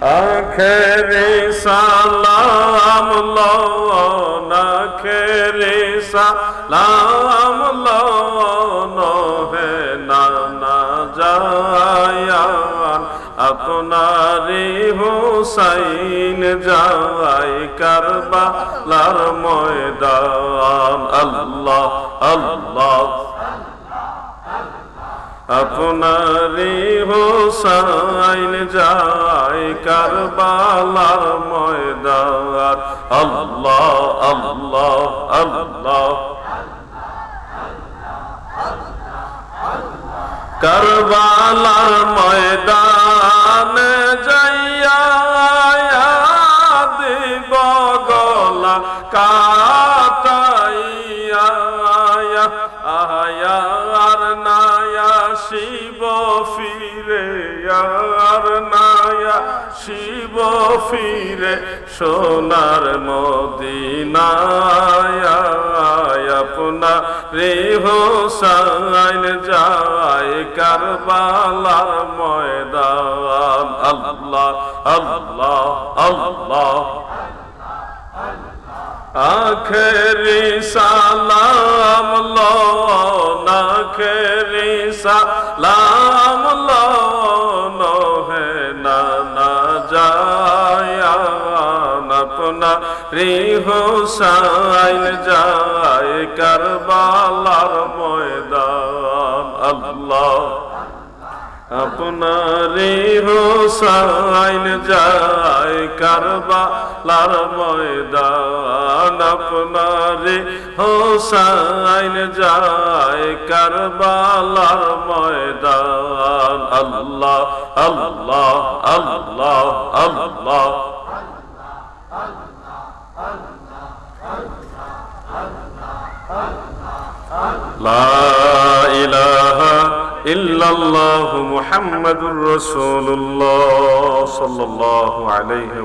আখেরি সালাম লখেরি সালাম হে নানা জায়ান। আপনারি হুসাইন যাই কারবালার ময়দান। আল্লাহ আল্লাহ। আপনারি হোসাইন যায় কারবালার ময়দান। আল্লাহ আল্লাহ আল্লাহ। কারবালার ময়দানে যাইয়া দিব গলা কাটাইয়া আয়ার নায়া শিব ফিরে, আর নায়া শিব ফিরে, সোনার মদিনায় আপনা রে হোসাইন যায় কারবালার ময়দান। আল্লাহ আল্লাহ আল্লাহ আখেরি সালাম লো, নাখেরি সালাম লো হে নানা জায়া আপনা রি হোসাইন যায় কারবালার ময়দান, আল্লাহ। আপনারি হোসাইন যায় কারবালার ময়দান। আপনারে হোসাইন যায় কারবালার ময়দান। আল্লাহ আল্লাহ আল্লাহ আল্লাহ। লা ইলাহা ইল্লাল্লাহু মুহাম্মাদুর রাসূলুল্লাহ সাল্লাল্লাহু আলাইহি